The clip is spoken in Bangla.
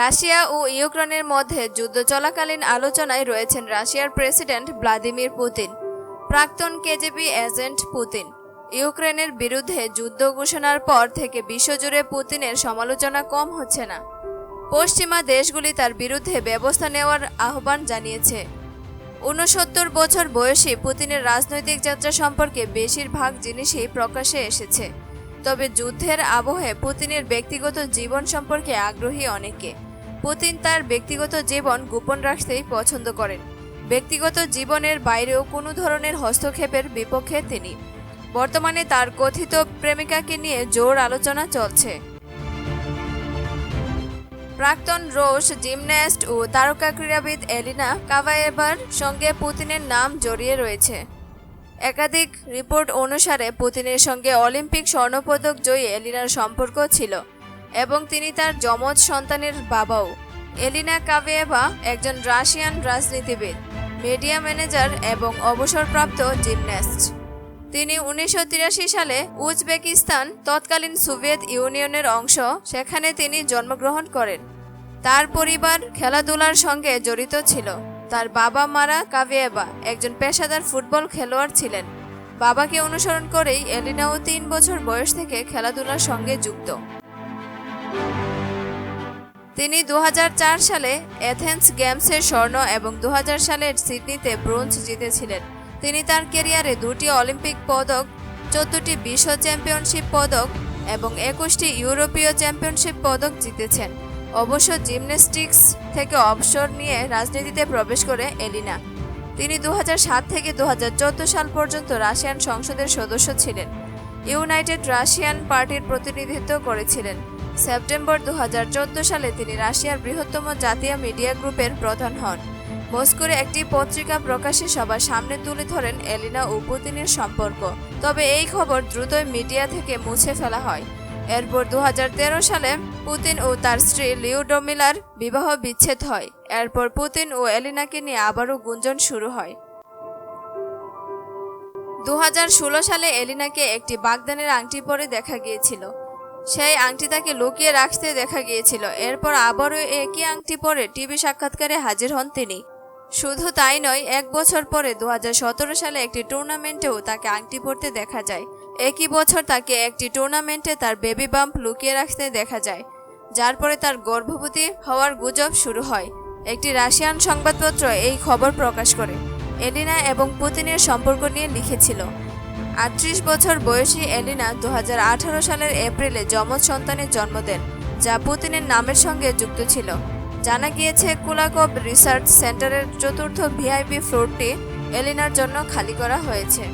রাশিয়া ও ইউক্রেনের মধ্যে যুদ্ধ চলাকালীন আলোচনায় রয়েছেন রাশিয়ার প্রেসিডেন্ট ভ্লাদিমির পুতিন, প্রাক্তন কেজিবি এজেন্ট পুতিন। ইউক্রেনের বিরুদ্ধে যুদ্ধ ঘোষণার পর থেকে বিশ্বজুড়ে পুতিনের সমালোচনা কম হচ্ছে না। পশ্চিমা দেশগুলি তার বিরুদ্ধে ব্যবস্থা নেওয়ার আহ্বান জানিয়েছে। ঊনসত্তর বছর বয়সী পুতিনের রাজনৈতিক যাত্রা সম্পর্কে বেশিরভাগ জিনিসই প্রকাশে এসেছে। তবে যুদ্ধের আবহে পুতিনের ব্যক্তিগত জীবন সম্পর্কে আগ্রহী অনেকে। পুতিন তার ব্যক্তিগত জীবন গোপন রাখতেই পছন্দ করেন। ব্যক্তিগত জীবনের বাইরেও কোনো ধরনের হস্তক্ষেপের বিপক্ষে তিনি। বর্তমানে তার কথিত প্রেমিকাকে নিয়ে জোর আলোচনা চলছে। প্রাক্তন রোশ জিমন্যাস্ট ও তারকা ক্রীড়াবিদ এলিনা কাভায়েভার সঙ্গে পুতিনের নাম জড়িয়ে রয়েছে। একাধিক রিপোর্ট অনুসারে পুতিনের সঙ্গে অলিম্পিক স্বর্ণপদক জয়ী এলিনার সম্পর্ক ছিল এবং তিনি তার যমজ সন্তানের বাবাও। এলিনা কাভিয়েভা একজন রাশিয়ান রাজনীতিবিদ, মিডিয়া ম্যানেজার এবং অবসরপ্রাপ্ত জিমন্যাস্ট। তিনি উনিশশো তিরাশি সালে উজবেকিস্তান তৎকালীন সোভিয়েত ইউনিয়নের অংশ, সেখানে তিনি জন্মগ্রহণ করেন। তার পরিবার খেলাধুলার সঙ্গে জড়িত ছিল। তার বাবা মারা কাভিয়েবা একজন পেশাদার ফুটবল খেলোয়াড় ছিলেন। বাবাকে অনুসরণ করেই এলিনাও তিন বছর বয়স থেকে খেলাধুলার সঙ্গে যুক্ত। তিনি দু হাজার চার সালে এথেন্স গেমসের স্বর্ণ এবং দু হাজার সালের সিডনিতে ব্রোঞ্জ জিতেছিলেন। তিনি তার ক্যারিয়ারে দুটি অলিম্পিক পদক, চোদ্দটি বিশ্ব চ্যাম্পিয়নশিপ পদক এবং একুশটি ইউরোপীয় চ্যাম্পিয়নশিপ পদক জিতেছেন। অবশ্য জিমন্যাস্টিক্স থেকে অবসর নিয়ে রাজনীতিতে প্রবেশ করে এলিনা। তিনি দু হাজার সাত থেকে দু হাজার চোদ্দ সাল পর্যন্ত রাশিয়ান সংসদের সদস্য ছিলেন। ইউনাইটেড রাশিয়ান পার্টির প্রতিনিধিত্ব করেছিলেন। সেপ্টেম্বর দু হাজার চোদ্দ সালে তিনি রাশিয়ার বৃহত্তম জাতীয় মিডিয়া গ্রুপের প্রধান হন। মস্কোর একটি পত্রিকা প্রকাশে সবার সামনে তুলে ধরেন এলিনা ও পুতিনের সম্পর্ক। তবে এই খবর দ্রুতই মিডিয়া থেকে মুছে ফেলা হয়। এরপর দু হাজার তেরো সালে পুতিন ও তার স্ত্রী লিওডোমিলার বিবাহ বিচ্ছেদ হয়। এরপর পুতিন ও এলিনাকে নিয়ে আবারও গুঞ্জন শুরু হয়। দু হাজার ষোলো সালে এলিনাকে একটি বাগদানের আংটি পরে দেখা গিয়েছিল। সেই আংটি তাকে লুকিয়ে রাখতে দেখা গিয়েছিল। এরপর আবারও একই আংটি পরে টিভি সাক্ষাৎকারে হাজির হন তিনি। শুধু তাই নয়, এক বছর পরে দু হাজার সতেরো সালে একটি টুর্নামেন্টেও তাকে আংটি পরতে দেখা যায়। একই বছর তাকে একটি টুর্নামেন্টে তার বেবি বাম্প লুকিয়ে রাখতে দেখা যায়, যার পরে তার গর্ভবতী হওয়ার গুজব শুরু হয়। একটি রাশিয়ান সংবাদপত্র এই খবর প্রকাশ করে। এলিনা এবং পুতিনের সম্পর্ক নিয়ে লিখেছিল আটত্রিশ বছর বয়সী এলিনা দু হাজার আঠারো সালের এপ্রিলে যমজ সন্তানের জন্ম দেন, যা পুতিনের নামের সঙ্গে যুক্ত ছিল। জানা গিয়েছে কুলাকব রিসার্চ সেন্টারের চতুর্থ ভিআইপি ফ্লোরটি এলিনার জন্য খালি করা হয়েছে।